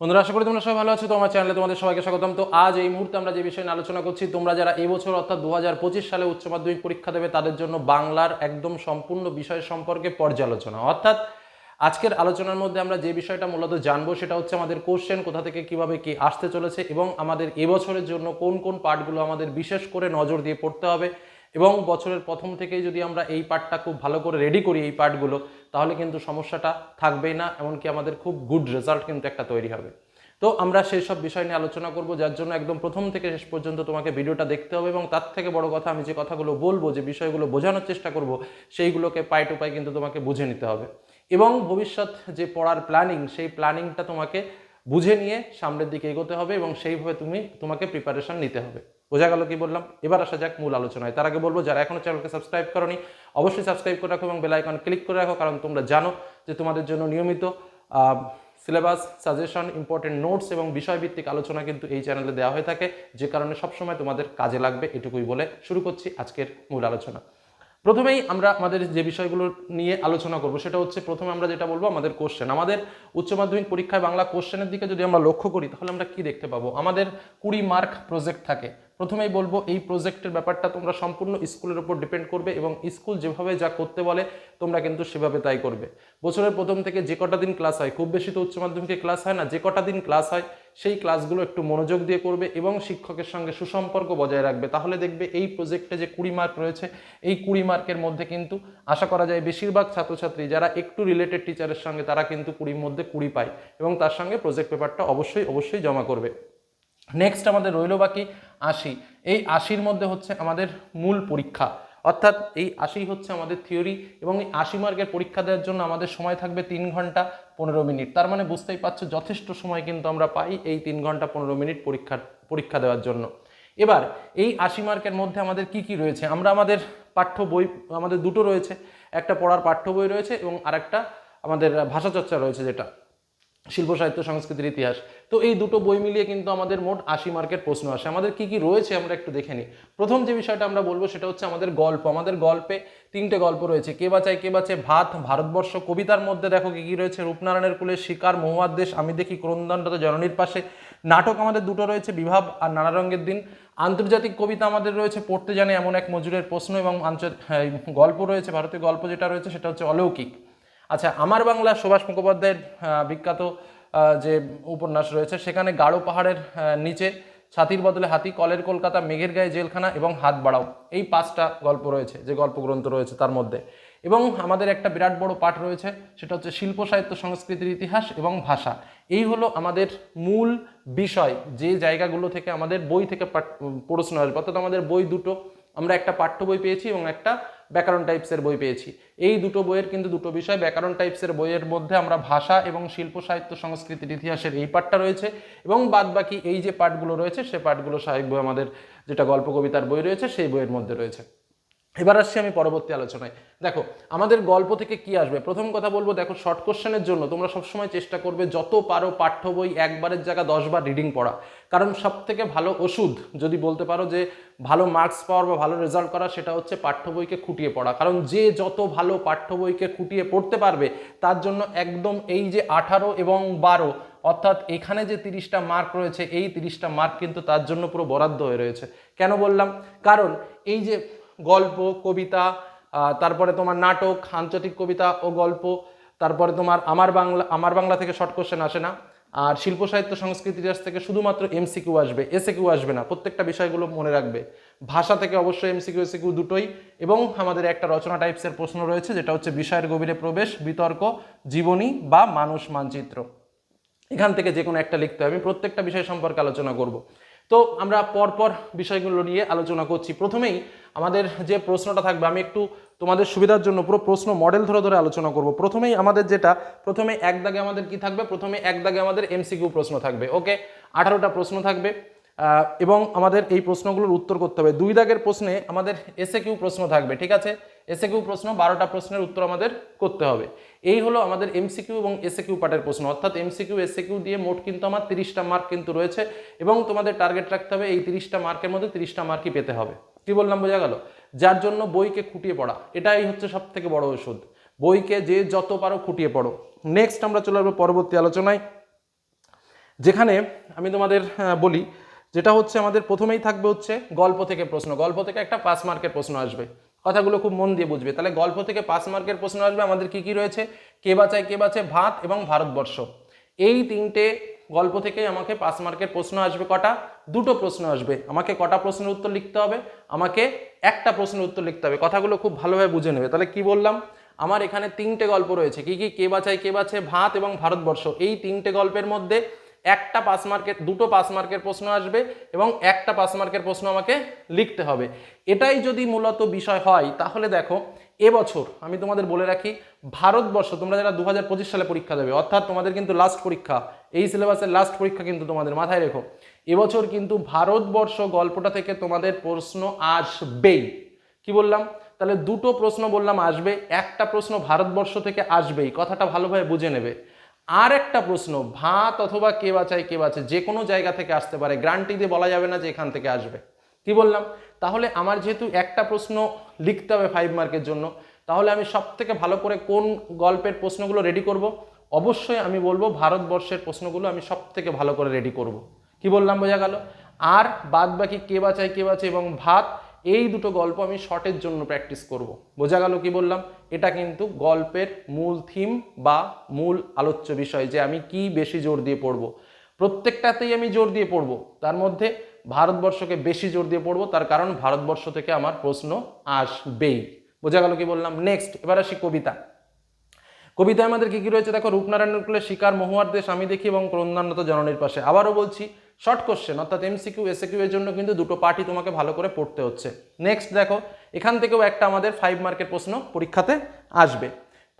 বন্ধুরা, আশা করি তোমরা সবাই ভালো আছো। তো আমার চ্যানেলে তোমাদের সবাইকে স্বাগতম। তো আজ এই মুহূর্তে আমরা যে বিষয়ে আলোচনা করছি, তোমরা যারা এই বছর অর্থাৎ দু হাজার পঁচিশ সালে উচ্চ মাধ্যমিক পরীক্ষা দেবে, তাদের জন্য বাংলার একদম সম্পূর্ণ বিষয় সম্পর্কে পর্যালোচনা। অর্থাৎ আজকের আলোচনার মধ্যে আমরা যে বিষয়টা মূলত জানব, সেটা হচ্ছে আমাদের কোশ্চেন কোথা থেকে কীভাবে কি আসতে চলেছে এবং আমাদের এবছরের জন্য কোন কোন পার্টগুলো আমাদের বিশেষ করে নজর দিয়ে পড়তে হবে। এবং বছরের প্রথম থেকেই যদি আমরা এই পার্টটা খুব ভালো করে রেডি করি এই পার্টগুলো তাহলে কিন্তু সমস্যাটা থাকবেই না, এমনকি আমাদের খুব গুড রেজাল্ট কিন্তু একটা তৈরি হবে। তো আমরা সেই সব বিষয় নিয়ে আলোচনা করব, যার জন্য একদম প্রথম থেকে শেষ পর্যন্ত তোমাকে ভিডিওটা দেখতে হবে এবং তার থেকে বড় কথা আমি যে কথাগুলো বলব, যে বিষয়গুলো বোঝানোর চেষ্টা করব, সেইগুলোকে পাই টু পাই কিন্তু তোমাকে বুঝে নিতে হবে। এবং ভবিষ্যৎ যে পড়ার প্ল্যানিং সেই প্ল্যানিংটা তোমাকে বুঝে নিয়ে সামনের দিকে এগোতে হবে এবং সেইভাবে তুমি তোমাকে প্রিপারেশন নিতে হবে। বোঝা গেল কি বললাম? এবার আসা যাক মূল আলোচনায়। তার আগে বলব, যারা এখনও চ্যানেলকে সাবস্ক্রাইব করনি, অবশ্যই সাবস্ক্রাইব করে রাখো এবং বেল আইকন ক্লিক করে রাখো, কারণ তোমরা জানো যে তোমাদের জন্য নিয়মিত সিলেবাস, সাজেশন ইম্পর্টেন্ট নোটস এবং বিষয়ভিত্তিক আলোচনা কিন্তু এই চ্যানেলে দেওয়া হয়ে থাকে। যে কারণে সবসময় তোমাদের কাজে লাগবে এটুকুই বলে শুরু করছি আজকের মূল আলোচনা। প্রথমেই আমরা আমাদের যে বিষয়গুলো নিয়ে আলোচনা করব, সেটা হচ্ছে প্রথমে আমরা যেটা বলব, আমাদের কোশ্চেন আমাদের উচ্চ মাধ্যমিক পরীক্ষায় বাংলা কোশ্চেনের দিকে যদি আমরা লক্ষ্য করি, তাহলে আমরা কি দেখতে পাবো? আমাদের কুড়ি মার্ক প্রজেক্ট থাকে। প্রথমেই বলব, এই প্রজেক্টের ব্যাপারটা তোমরা সম্পূর্ণ স্কুলের উপর ডিপেন্ড করবে এবং স্কুল যেভাবে যা করতে বলে, তোমরা কিন্তু সেভাবে তাই করবে। বছরের প্রথম থেকে যে কটা দিন ক্লাস হয়, খুব বেশি তো উচ্চ মাধ্যমিকে ক্লাস হয় না, যে কটা দিন ক্লাস হয়, সেই ক্লাসগুলো একটু মনোযোগ দিয়ে করবে এবং শিক্ষকের সঙ্গে সুসম্পর্ক বজায় রাখবে। তাহলে দেখবে এই প্রজেক্টে যে কুড়ি মার্ক রয়েছে, এই কুড়ি মার্কের মধ্যে কিন্তু আশা করা যায় বেশিরভাগ ছাত্রছাত্রী যারা একটু রিলেটেড টিচারের সঙ্গে, তারা কিন্তু কুড়ির মধ্যে কুড়ি পায় এবং তার সঙ্গে প্রজেক্ট পেপারটা অবশ্যই অবশ্যই জমা করবে। নেক্সট আমাদের রইল বাকি আশি। এই আশির মধ্যে হচ্ছে আমাদের মূল পরীক্ষা। অর্থাৎ এই আশি হচ্ছে আমাদের থিওরি এবং এই আশি মার্কের পরীক্ষা দেওয়ার জন্য আমাদের সময় থাকবে তিন ঘণ্টা পনেরো মিনিট। তার মানে বুঝতেই পারছ, যথেষ্ট সময় কিন্তু আমরা পাই এই তিন ঘণ্টা পনেরো মিনিট পরীক্ষার, পরীক্ষা দেওয়ার জন্য। এবার এই আশি মার্কের মধ্যে আমাদের কি কি রয়েছে? আমরা আমাদের পাঠ্য বই, আমাদের দুটো রয়েছে। একটা পড়ার পাঠ্য বই রয়েছে এবং আরেকটা আমাদের ভাষা চর্চা রয়েছে যেটা। শিল্প সাহিত্য সংস্কৃতির ইতিহাস। তো এই দুটো বই মিলিয়ে কিন্তু আমাদের মোট আশি মার্কের প্রশ্ন আসে। আমাদের কি কি রয়েছে আমরা একটু দেখে নিই। প্রথম যে বিষয়টা আমরা বলব সেটা হচ্ছে আমাদের গল্প। আমাদের গল্পে তিনটে গল্প রয়েছে। কে বাঁচায় কে বাঁচে? ভাত ভারতবর্ষ। কবিতার মধ্যে দেখো কি কি রয়েছে? রূপনারায়ণের কুলে শিকার মহুয়ার দেশ। আমি দেখি ক্রন্দনরত জননীর পাশে। নাটক আমাদের দুটো রয়েছে বিভাব আর নানা রঙের দিন। আন্তর্জাতিক কবিতা আমাদের রয়েছে পড়তে জানে এমন এক মজুরের প্রশ্ন এবং হ্যাঁ, গল্প রয়েছে ভারতীয় গল্প যেটা রয়েছে সেটা হচ্ছে অলৌকিক। আচ্ছা আমার বাংলা সুভাষ মুখোপাধ্যায়ের বিখ্যাত যে উপন্যাস রয়েছে, সেখানে গাঢ় পাহাড়ের নিচে ছাতির বদলে হাতি, কলের কলকাতা, মেঘের গায়ে জেলখানা এবং হাত বাড়াও, এই পাঁচটা গল্প রয়েছে, যে গল্প গ্রন্থ রয়েছে তার মধ্যে। এবং আমাদের একটা বিরাট বড় পাঠ রয়েছে, সেটা হচ্ছে শিল্প সাহিত্য সংস্কৃতির ইতিহাস এবং ভাষা। এই হলো আমাদের মূল বিষয়, যে জায়গাগুলো থেকে আমাদের বই থেকে প্রশ্ন আসবে, অর্থাৎ আমাদের বই দুটো, আমরা একটা পাঠ্য বই পেয়েছি এবং একটা ব্যাকরণ টাইপসের বই পেয়েছি। এই দুটো বইয়ের কিন্তু দুটো বিষয়, ব্যাকরণ টাইপসের বইয়ের মধ্যে আমরা ভাষা এবং শিল্প, সাহিত্য, সংস্কৃতির ইতিহাসের এই পাঠটা রয়েছে এবং বাদ বাকি এই যে পাঠগুলো রয়েছে, সে পাঠগুলো সাহেব আমাদের যেটা গল্প কবিতার বই রয়েছে, সেই বইয়ের মধ্যে রয়েছে। এবার আসছি আমি পরবর্তী আলোচনায়। দেখো, আমাদের গল্প থেকে কি আসবে? প্রথম কথা বলব, দেখো শর্ট কোশ্চেনের জন্য তোমরা সবসময় চেষ্টা করবে যত পারো পাঠ্য বই একবারের জায়গা দশবার রিডিং পড়া। কারণ সব থেকে ভালো ওষুধ যদি বলতে পারো যে ভালো মার্কস পাওয়ার বা ভালো রেজাল্ট করা, সেটা হচ্ছে পাঠ্য বইকে খুঁটিয়ে পড়া। কারণ যে যত ভালো পাঠ্য বইকে খুঁটিয়ে পড়তে পারবে, তার জন্য একদম এই যে আঠারো এবং বারো, অর্থাৎ এখানে যে তিরিশটা মার্ক রয়েছে, এই তিরিশটা মার্ক কিন্তু তার জন্য পুরো বরাদ্দ হয়ে রয়েছে। কেন বললাম? কারণ এই যে গল্প, কবিতা তারপরে তোমার নাটক, আন্তর্জাতিক কবিতা ও গল্প, তারপরে তোমার আমার বাংলা আমার বাংলা থেকে শর্ট কোশ্চেন আসে না। আর শিল্প, সাহিত্য সংস্কৃতি ইতিহাস থেকে শুধুমাত্র এমসিকিউ আসবে এসে কিউ আসবে না, প্রত্যেকটা বিষয়গুলো মনে রাখবে। ভাষা থেকে অবশ্যই এমসিকিউ এসিকিউ দুটোই এবং আমাদের একটা রচনা টাইপসের প্রশ্ন রয়েছে, যেটা হচ্ছে বিষয়ের গভীরে প্রবেশ, বিতর্ক, জীবনী বা মানুষ মানচিত্র। এখান থেকে যে কোনো একটা লিখতে হবে, আমি প্রত্যেকটা বিষয় সম্পর্কে আলোচনা করব। তো আমরা পরপর বিষয়গুলো নিয়ে আলোচনা করছি। প্রথমেই আমাদের যে প্রশ্নটা থাকবে, আমি একটু তোমাদের সুবিধার জন্য পুরো প্রশ্ন মডেল ধরে ধরে আলোচনা করব। প্রথমেই আমাদের যেটা, প্রথমে এক দাগে আমাদের কি থাকবে? প্রথমে এক দাগে আমাদের এমসিকিউ প্রশ্ন থাকবে ওকে আঠারোটা প্রশ্ন থাকবে এবং আমাদের এই প্রশ্নগুলোর উত্তর করতে হবে। দুই দাগের প্রশ্নে আমাদের এসে কিউ প্রশ্ন থাকবে, ঠিক আছে? এসে কিউ প্রশ্ন, বারোটা প্রশ্নের উত্তর আমাদের করতে হবে। এই হলো আমাদের এমসিকিউ এবং এসে কিউ পার্টের প্রশ্ন। অর্থাৎ এমসিকিউ এসে কিউ দিয়ে মোট কিন্তু আমার তিরিশটা মার্ক কিন্তু রয়েছে এবং তোমাদের টার্গেট রাখতে হবে, এই তিরিশটা মার্কের মধ্যে তিরিশটা মার্কই পেতে হবে। কি বললাম, বোঝা গেল? যার জন্য বইকে খুঁটিয়ে পড়া, এটাই হচ্ছে সব থেকে বড় ওষুধ বইকে যে যত পারো খুঁটিয়ে পড়ো। নেক্সট আমরা চলে আসব পরবর্তী আলোচনায়, যেখানে আমি তোমাদের বলি, যেটা হচ্ছে আমাদের প্রথমেই থাকবে হচ্ছে গল্প থেকে প্রশ্ন। গল্প থেকে একটা পাস মার্কের প্রশ্ন আসবে। কথাগুলো খুব মন দিয়ে বুঝবে। তাহলে গল্প থেকে পাস মার্কের প্রশ্ন আসবে, আমাদের কি কি রয়েছে? কে বাঁচায়, কে বাঁচে? ভাত এবং ভারতবর্ষ। এই তিনটে গল্প থেকেই আমাকে পাস মার্কের প্রশ্ন আসবে কটা? দুটো প্রশ্ন আসবে। আমাকে কটা প্রশ্নের উত্তর লিখতে হবে? আমাকে একটা প্রশ্নের উত্তর লিখতে হবে। কথাগুলো খুব ভালোভাবে বুঝে নেবে। তাহলে কি বললাম? আমার এখানে তিনটে গল্প রয়েছে। কি কি? কে বাঁচায়, কে বাঁচে? ভাত এবং ভারতবর্ষ। এই তিনটে গল্পের মধ্যে একটা পাস মার্কের দুটো পাস মার্কের প্রশ্ন আসবে এবং একটা পাস মার্কের প্রশ্ন আমাকে লিখতে হবে। এটাই যদি মূলত বিষয় হয়, তাহলে দেখো, এবছর আমি তোমাদের বলে রাখি, ভারতবর্ষ, তোমরা যারা দু হাজার পঁচিশ সালে পরীক্ষা দেবে, অর্থাৎ তোমাদের কিন্তু লাস্ট পরীক্ষা, এই সিলেবাসের লাস্ট পরীক্ষা কিন্তু তোমাদের মাথায় রেখো। এবছর কিন্তু ভারতবর্ষ গল্পটা থেকে তোমাদের প্রশ্ন আসবেই। কি বললাম? তাহলে দুটো প্রশ্ন বললাম আসবে, একটা প্রশ্ন ভারতবর্ষ থেকে আসবেই, কথাটা ভালোভাবে বুঝে নেবে। আর একটা প্রশ্ন, ভাত অথবা কে বাঁচায় কে বাঁচে যে কোনো জায়গা থেকে আসতে পারে, গ্রান্টি দিয়ে বলা যাবে না যে এখান থেকে আসবে। কি বললাম? তাহলে আমার যেহেতু একটা প্রশ্ন লিখতে হবে ফাইভ মার্কের জন্য, তাহলে আমি সব থেকে ভালো করে কোন গল্পের প্রশ্নগুলো রেডি করব? অবশ্যই আমি বলব ভারতবর্ষের প্রশ্নগুলো আমি সব থেকে ভালো করে রেডি করব। কি বললাম, বোঝা গেল? আর বাদ বাকি কে বাঁচায় কে বাঁচে এবং ভাত এই দুটো গল্প আমি শর্টের জন্য প্র্যাকটিস করব। বোঝা গেল কি বললাম? এটা কিন্তু গল্পের মূল থিম বা মূল আলোচ্য বিষয় যে আমি কি বেশি জোর দিয়ে পড়ব। প্রত্যেকটাতেই আমি জোর দিয়ে পড়ব। তার মধ্যে ভারতবর্ষকে বেশি জোর দিয়ে পড়ব, তার কারণ ভারতবর্ষ থেকে আমার প্রশ্ন আসবেই। বোঝা গেল কি বললাম? নেক্সট এবার আসি কবিতা। কবিতায় আমাদের কি কি রয়েছে? দেখো, রূপনারায়ণ কুলে শিকার মহুয়ার দেশ আমি দেখি এবং ক্রন্দান্নত জননীর পাশে। আবারও বলছি শর্ট কোশ্চেন অর্থাৎ এমসিকিউ এসএকিউ এর জন্য কিন্তু দুটো পার্টি তোমাকে ভালো করে পড়তে হচ্ছে। নেক্সট দেখো, এখান থেকেও একটা আমাদের ফাইভ মার্কের প্রশ্ন পরীক্ষাতে আসবে।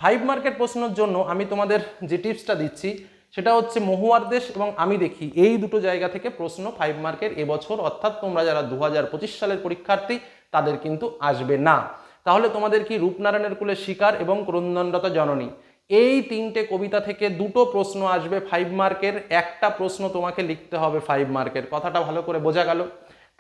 ফাইভ মার্কের প্রশ্নের জন্য আমি তোমাদের যে টিপসটা দিচ্ছি, সেটা হচ্ছে মহুয়ার দেশ এবং আমি দেখি এই দুটো জায়গা থেকে প্রশ্ন ফাইভ মার্কের এবছর, অর্থাৎ তোমরা যারা দু হাজার পঁচিশ সালের পরীক্ষার্থী, তাদের কিন্তু আসবে না। তাহলে তোমাদের কি রূপনারায়ণের কুলে শিকার এবং ক্রন্দনরত জননী? এই তিনটে কবিতা থেকে দুটো প্রশ্ন আসবে ফাইভ মার্কের একটা প্রশ্ন তোমাকে লিখতে হবে ফাইভ মার্কের কথাটা ভালো করে বোঝা গেল।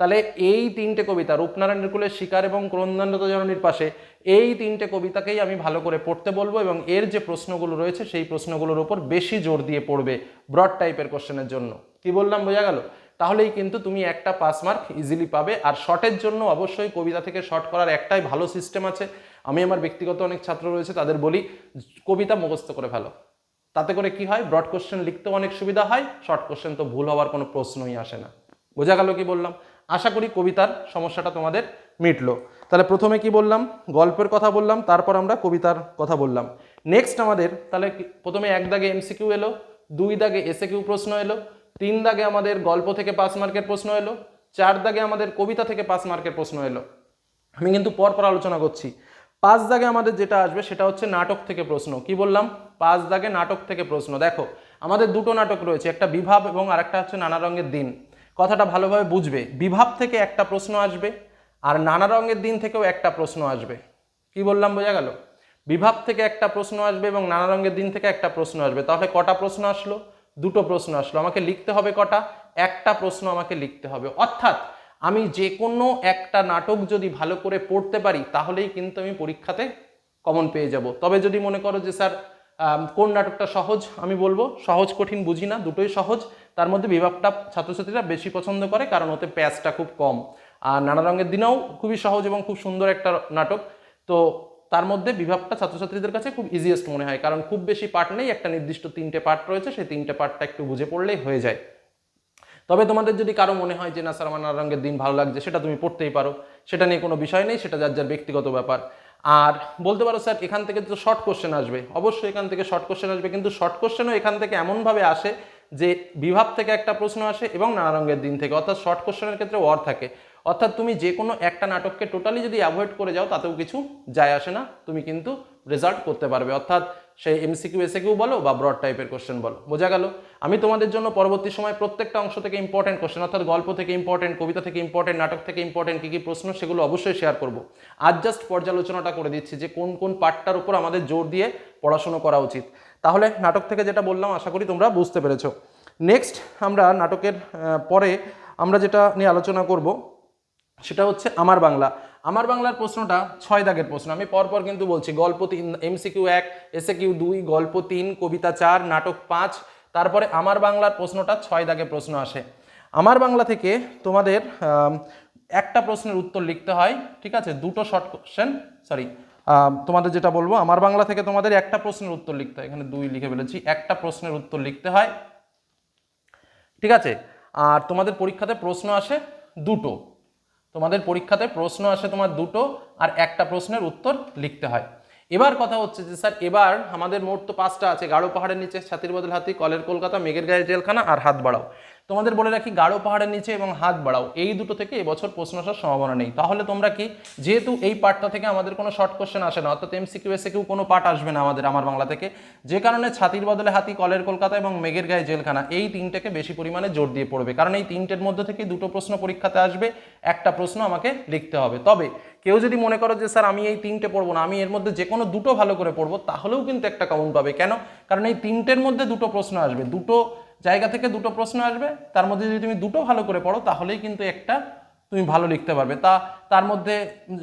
তাহলে এই তিনটে কবিতা রূপনারায়ণের কুলের শিকার এবং ক্রন্দনরত জননীর পাশে এই তিনটে কবিতাকেই আমি ভালো করে পড়তে বলব এবং এর যে প্রশ্নগুলো রয়েছে সেই প্রশ্নগুলোর উপর বেশি জোর দিয়ে পড়বে ব্রড টাইপের কোশ্চেনের জন্য। কি বললাম, বোঝা গেল? তাহলেই কিন্তু তুমি একটা পাস মার্ক ইজিলি পাবে। আর শর্টের জন্য অবশ্যই কবিতা থেকে শর্ট করার একটাই ভালো সিস্টেম আছে। আমি আমার ব্যক্তিগত অনেক ছাত্র রয়েছে, তাদের বলি, কবিতা মুখস্থ করে ফেলো। তাতে করে কি হয় ব্রড কোশ্চেন লিখতেও অনেক সুবিধা হয় শর্ট কোশ্চেন তো ভুল হওয়ার কোনো প্রশ্নই আসে না। বোঝা গেল কি বললাম? আশা করি কবিতার সমস্যাটা তোমাদের মিটলো। তাহলে প্রথমে কি বললাম? গল্পের কথা বললাম, তারপর আমরা কবিতার কথা বললাম। নেক্সট আমাদের, তাহলে প্রথমে এক দাগে এমসিকিউ এলো, দুই দাগে এসে কিউ প্রশ্ন এলো, তিন দাগে আমাদের গল্প থেকে পাঁচ মার্কের প্রশ্ন এলো, চার দাগে আমাদের কবিতা থেকে পাঁচ মার্কের প্রশ্ন এলো। আমি কিন্তু পরপর আলোচনা করছি। পাঁচ দাগে আমাদের যেটা আসবে সেটা হচ্ছে নাটক থেকে প্রশ্ন। কি বললাম? পাঁচ দাগে নাটক থেকে প্রশ্ন। দেখো, আমাদের দুটো নাটক রয়েছে, একটা বিভাব এবং আরেকটা হচ্ছে নানা রঙের দিন। কথাটা ভালোভাবে বুঝবে। বিভাব থেকে একটা প্রশ্ন আসবে আর নানা রঙের দিন থেকেও একটা প্রশ্ন আসবে। কি বললাম, বোঝা গেল? বিভাব থেকে একটা প্রশ্ন আসবে এবং নানা রঙের দিন থেকে একটা প্রশ্ন আসবে। তাহলে কটা প্রশ্ন আসলো? দুটো প্রশ্ন আসলো। আমাকে লিখতে হবে কটা? একটা প্রশ্ন আমাকে লিখতে হবে। অর্থাৎ আমি যে কোনো একটা নাটক যদি ভালো করে পড়তে পারি, তাহলেই কিন্তু আমি পরীক্ষাতে কমন পেয়ে যাব। তবে যদি মনে করো যে, স্যার কোন নাটকটা সহজ? আমি বলব, সহজ, কঠিন বুঝি না, দুটোই সহজ। তার মধ্যে বিভাগটা ছাত্রছাত্রীরা বেশি পছন্দ করে, কারণ ওতে প্যাচটা খুব কম। আর নানা রঙের দিনেও খুবই সহজ এবং খুব সুন্দর একটা নাটক। তো তার মধ্যে বিভাগটা ছাত্রছাত্রীদের কাছে খুব ইজিয়েস্ট মনে হয়, কারণ খুব বেশি পার্ট নেই, একটা নির্দিষ্ট তিনটে পার্ট রয়েছে, সেই তিনটে পার্টটা একটু বুঝে পড়লেই হয়ে যায়। তবে তোমাদের যদি কারও মনে হয় যে, না স্যার আমার নানা রঙের দিন ভালো লাগছে, সেটা তুমি পড়তেই পারো। সেটা নিয়ে কোনো বিষয় নেই, সেটা যার যার ব্যক্তিগত ব্যাপার। আর বলতে পারো, স্যার, এখান থেকে তো শর্ট কোশ্চেন আসবে। অবশ্যই এখান থেকে শর্ট কোশ্চেন আসবে, কিন্তু শর্ট কোশ্চেনও এখান থেকে এমনভাবে আসে যে বিভাব থেকে একটা প্রশ্ন আসে এবং নানা রঙের দিন থেকে। অর্থাৎ শর্ট কোশ্চেনের ক্ষেত্রে ওয়ার থাকে। অর্থাৎ তুমি যে কোনো একটা নাটককে টোটালি যদি অ্যাভয়েড করে যাও, তাতেও কিছু যায় আসে না। তুমি কিন্তু রেজাল্ট করতে পারবে। অর্থাৎ সেই এমসিকিউ এসএকিউ বলো বা ব্রড টাইপের কোশ্চেন বলো। বোঝা গেল? আমি তোমাদের জন্য পরবর্তী সময় প্রত্যেকটা অংশ থেকে ইম্পর্টেন্ট কোশ্চেন অর্থাৎ গল্প থেকে ইম্পর্টেন্ট কবিতা থেকে ইম্পর্টেন্ট নাটক থেকে ইম্পর্টেন্ট কী কী প্রশ্ন সেগুলো অবশ্যই শেয়ার করব। আজ জাস্ট পর্যালোচনাটা করে দিচ্ছি যে কোন কোন পার্টটার উপর আমাদের জোর দিয়ে পড়াশুনো করা উচিত। তাহলে নাটক থেকে যেটা বললাম, আশা করি তোমরা বুঝতে পেরেছ। নেক্সট আমরা নাটকের পরে আমরা যেটা নিয়ে আলোচনা করব, সেটা হচ্ছে আমার বাংলা। আমার বাংলার প্রশ্নটা ছয় দাগের প্রশ্ন। আমি পরপর কিন্তু বলছি, গল্প তিন এমসিকিউ এক এসে কিউ দুই, গল্প তিন, কবিতা চার, নাটক পাঁচ, তারপরে আমার বাংলার প্রশ্নটা ছয় দাগে প্রশ্ন আসে। আমার বাংলা থেকে তোমাদের একটা প্রশ্নের উত্তর লিখতে হয়, ঠিক আছে? দুটো শর্ট কোশ্চেন সরি তোমাদের যেটা বলব, আমার বাংলা থেকে তোমাদের একটা প্রশ্নের উত্তর লিখতে হয়। এখানে দুই লিখে ফেলেছি, একটা প্রশ্নের উত্তর লিখতে হয়, ঠিক আছে? আর তোমাদের পরীক্ষাতে প্রশ্ন আসে দুটো। তোমাদের পরীক্ষাতে প্রশ্ন আসে তোমার দুটো আর একটা প্রশ্নের উত্তর লিখতে হয়। এবার কথা হচ্ছে যে, স্যার, এবার আমাদের মোট তো পাঁচটা আছে গাঢ় পাহাড়ের নিচে, ছাতির বদল হাতি কলের কলকাতা, মেঘের গায়ে জেলখানা আর হাত বাড়াও। তোমাদের বলে রাখি, গাঢ় পাহাড়ের নিচে এবং হাত বাড়াও। এই দুটো থেকে এবছর প্রশ্ন আসার সম্ভাবনা নেই। তাহলে তোমরা কি, যেহেতু এই পার্টটা থেকে আমাদের কোনো শর্ট কোশ্চেন আসে না, অর্থাৎ এমসিকিউ এসে কেউ কোনো পার্ট আসবে না আমাদের, আমার বাংলা থেকে, যে কারণে ছাতির বদলে হাতি, কলের কলকাতা এবং মেঘের গায়ে জেলখানা, এই তিনটাকে বেশি পরিমাণে জোর দিয়ে পড়বে। কারণ এই তিনটের মধ্যে থেকে দুটো প্রশ্ন পরীক্ষাতে আসবে, একটা প্রশ্ন আমাকে লিখতে হবে। তবে কেউ যদি মনে করো যে, স্যার, আমি এই তিনটে পড়ব না, আমি এর মধ্যে যে কোনো দুটো ভালো করে পড়ব, তাহলেও কিন্তু একটা কাউন্ট পাবে। কেন? কারণ এই তিনটের মধ্যে দুটো প্রশ্ন আসবে। দুটো জায়গা থেকে দুটো প্রশ্ন আসবে, তার মধ্যে যদি তুমি দুটো ভালো করে পড়ো, তাহলেই কিন্তু একটা তুমি ভালো লিখতে পারবে। তা, তার মধ্যে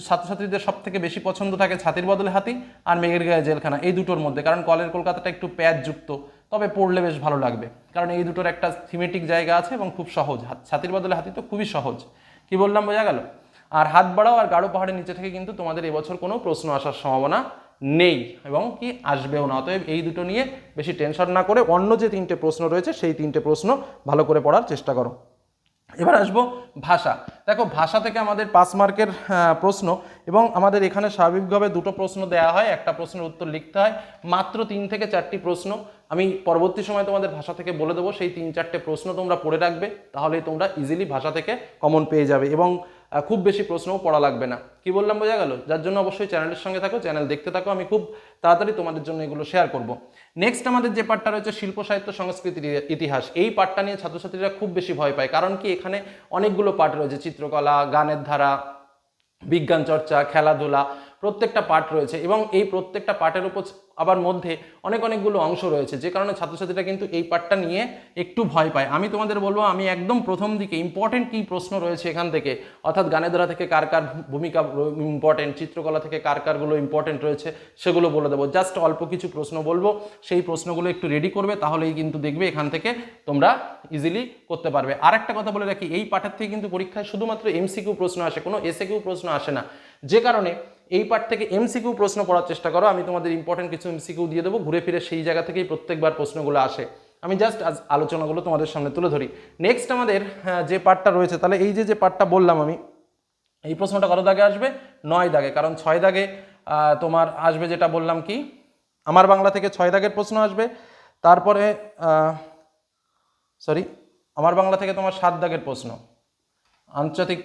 ছাত্রছাত্রীদের সব থেকে বেশি পছন্দ থাকে ছাতির বদলে হাতি আর মেঘের গায়ে জেলখানা, এই দুটোর মধ্যে। কারণ কলের কলকাতাটা একটু প্যাচযুক্ত, তবে পড়লে বেশ ভালো লাগবে। কারণ এই দুটোর একটা থিমেটিক জায়গা আছে এবং খুব সহজ। ছাতির বদলে হাতি তো খুবই সহজ। কি বললাম, বোঝা গেল? আর হাত বাড়াও আর গাঢ় পাহাড়ের নিচে থেকে কিন্তু তোমাদের এবছর কোনো প্রশ্ন আসার সম্ভাবনা নেই এবং কি আসবেও না। অতএব এই দুটো নিয়ে বেশি টেনশন না করে অন্য যে তিনটে প্রশ্ন রয়েছে, সেই তিনটে প্রশ্ন ভালো করে পড়ার চেষ্টা করো। এবার আসব ভাষা। দেখো, ভাষা থেকে আমাদের পাঁচ মার্কের প্রশ্ন এবং আমাদের এখানে স্বাভাবিকভাবে দুটো প্রশ্ন দেওয়া হয়। একটা প্রশ্নের উত্তর লিখতে হয়। মাত্র তিন থেকে চারটি প্রশ্ন। আমি পরবর্তী সময় তোমাদের ভাষা থেকে বলে দেবো। সেই তিন চারটে প্রশ্ন তোমরা পড়ে রাখবে। তাহলে তোমরা ইজিলি ভাষা থেকে কমন পেয়ে যাবে এবং খুব বেশি প্রশ্নও পড়া লাগবে না। কি বললাম, বোঝা গেল? যার জন্য অবশ্যই চ্যানেলের সঙ্গে থাকো, চ্যানেল দেখতে থাকো, আমি খুব তাড়াতাড়ি তোমাদের জন্য এগুলো শেয়ার করব। নেক্সট আমাদের যে পার্টটা রয়েছে, শিল্প, সাহিত্য, সংস্কৃতির ইতিহাস। এই পার্টটা নিয়ে ছাত্রছাত্রীরা খুব বেশি ভয় পায়। কারণ কি, এখানে অনেকগুলো পার্ট রয়েছে, চিত্রকলা, গানের ধারা, বিজ্ঞান চর্চা, খেলাধুলা। প্রত্যেকটা পার্ট রয়েছে এবং এই প্রত্যেকটা পার্টের উপর আবার মধ্যে অনেক অনেকগুলো অংশ রয়েছে, যে কারণে ছাত্রছাত্রীরা কিন্তু এই পার্টটা নিয়ে একটু ভয় পায়। আমি তোমাদের বলব, আমি একদম প্রথম দিকে ইম্পর্টেন্ট কী প্রশ্ন রয়েছে এখান থেকে, অর্থাৎ গানের ধারা থেকে কার কার ভূমিকা ইম্পর্টেন্ট চিত্রকলা থেকে কার কারগুলো ইম্পর্টেন্ট রয়েছে, সেগুলো বলে দেবো। জাস্ট অল্প কিছু প্রশ্ন বলব, সেই প্রশ্নগুলো একটু রেডি করবে, তাহলেই কিন্তু দেখবে এখান থেকে তোমরা ইজিলি করতে পারবে। আর একটা কথা বলে রাখি, এই পাঠের থেকে কিন্তু পরীক্ষায় শুধুমাত্র এমসিকিউ প্রশ্ন আসে, কোনো এসে কিউ প্রশ্ন আসে না। যে কারণে এই পার্ট থেকে এমসিকিউ প্রশ্ন পড়ার চেষ্টা করো, আমি তোমাদের ইম্পর্টেন্ট কিছু এমসিকিউ দিয়ে দেবো, ঘুরে ফিরে সেই জায়গা থেকেই প্রত্যেকবার প্রশ্নগুলো আসে। আমি জাস্ট আজ আলোচনাগুলো তোমাদের সামনে তুলে ধরি। নেক্সট আমাদের যে পার্টটা রয়েছে, তাহলে এই যে যে পার্টটা বললাম আমি, এই প্রশ্নটা কত দাগে আসবে? নয় দাগে, কারণ ছয় দাগে তোমার আসবে যেটা বললাম কি, আমার বাংলা থেকে ছয় দাগের প্রশ্ন আসবে, তারপরে সরি আমার বাংলা থেকে তোমার সাত দাগের প্রশ্ন। আন্তর্জাতিক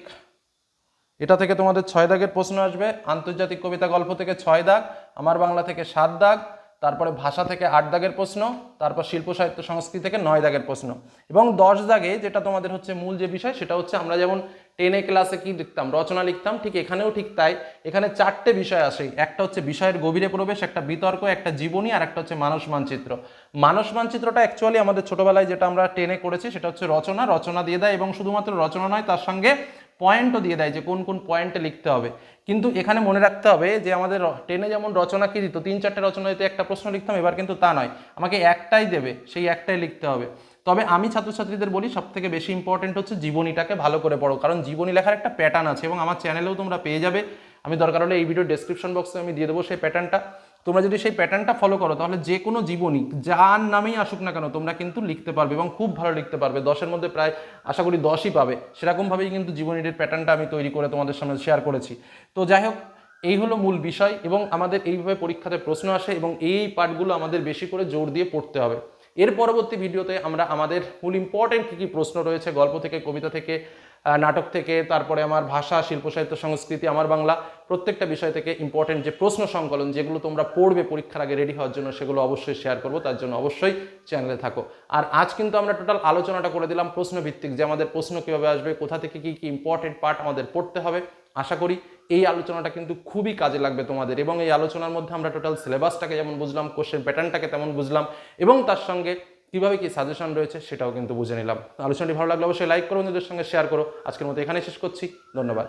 এটা থেকে তোমাদের ছয় দাগের প্রশ্ন আসবে, আন্তর্জাতিক কবিতা গল্প থেকে ছয় দাগ, আমার বাংলা থেকে সাত দাগ, তারপরে ভাষা থেকে আট দাগের প্রশ্ন, তারপর শিল্প, সাহিত্য, সংস্কৃতি থেকে নয় দাগের প্রশ্ন। এবং দশ দাগে যেটা তোমাদের হচ্ছে মূল যে বিষয়, সেটা হচ্ছে আমরা যেমন টেনে ক্লাসে কি লিখতাম, রচনা লিখতাম, ঠিক এখানেও ঠিক তাই। এখানে চারটে বিষয় আসে, একটা হচ্ছে বিষয়ের গভীরে প্রবেশ, একটা বিতর্ক, একটা জীবনী, আর একটা হচ্ছে মানস মানচিত্র। মানস মানচিত্রটা অ্যাকচুয়ালি আমাদের ছোটবেলায় যেটা আমরা টেনে করেছি, সেটা হচ্ছে রচনা রচনা দিয়ে দেয় এবং শুধুমাত্র রচনা নয়, তার সঙ্গে পয়েন্টও দিয়ে দেয় যে কোন কোন পয়েন্টে লিখতে হবে। কিন্তু এখানে মনে রাখতে হবে যে আমাদের টেনে যেমন রচনা কি দিত, তিন চারটে রচনা দিতে একটা প্রশ্ন লিখতাম, এবার কিন্তু তা নয়। আমাকে একটাই দেবে, সেই একটাই লিখতে হবে। তবে আমি ছাত্রছাত্রীদের বলি সব থেকে বেশি ইম্পর্টেন্ট হচ্ছে জীবনীটাকে ভালো করে পড়ো। কারণ জীবনী লেখার একটা প্যাটার্ন আছে এবং আমার চ্যানেলেও তোমরা পেয়ে যাবে। আমি দরকার হলে এই ভিডিও ডেসক্রিপশন বক্সে আমি দিয়ে দেবো সেই প্যাটার্নটা তোমরা যদি সেই প্যাটার্নটা ফলো করো, তাহলে যে কোনো জীবনী যার নামেই আসুক না কেন, তোমরা কিন্তু লিখতে পারবে এবং খুব ভালো লিখতে পারবে। দশের মধ্যে প্রায় আশা করি দশই পাবে। সেরকমভাবেই কিন্তু জীবনীর প্যাটার্নটা আমি তৈরি করে তোমাদের সামনে শেয়ার করেছি। তো যাই হোক, এই হলো মূল বিষয় এবং আমাদের এইভাবে পরীক্ষাতে প্রশ্ন আসে এবং এই পার্টগুলো আমাদের বেশি করে জোর দিয়ে পড়তে হবে। এর পরবর্তী ভিডিওতে আমরা আমাদের মূল ইম্পর্টেন্ট কী কী প্রশ্ন রয়েছে, গল্প থেকে, কবিতা থেকে নাটক থেকে, তারপরে আমার ভাষা, শিল্প, সাহিত্য, সংস্কৃতি, আমার বাংলা, প্রত্যেকটা বিষয় থেকে ইম্পর্টেন্ট যে প্রশ্ন সংকলন যেগুলো তোমরা পড়বে পরীক্ষার আগে রেডি হওয়ার জন্য, সেগুলো অবশ্যই শেয়ার করব। তার জন্য অবশ্যই চ্যানেলে থাকো। আর আজ কিন্তু আমরা টোটাল আলোচনাটা করে দিলাম প্রশ্নভিত্তিক, যে আমাদের প্রশ্ন কীভাবে আসবে, কোথা থেকে কী কী ইম্পর্টেন্ট পার্ট আমাদের পড়তে হবে। আশা করি এই আলোচনাটা কিন্তু খুবই কাজে লাগবে তোমাদের। এবং এই আলোচনার মধ্যে আমরা টোটাল সিলেবাসটাকে যেমন বুঝলাম কোশ্চেন প্যাটার্নটাকে তেমন বুঝলাম। এবং তার সঙ্গে কীভাবে কী সাজেশন রয়েছে সেটাও কিন্তু বুঝে নিলাম। আলোচনাটি ভালো লাগলে অবশ্যই লাইক করো, বন্ধুদের সঙ্গে শেয়ার করো। আজকের মতো এখানে শেষ করছি। ধন্যবাদ।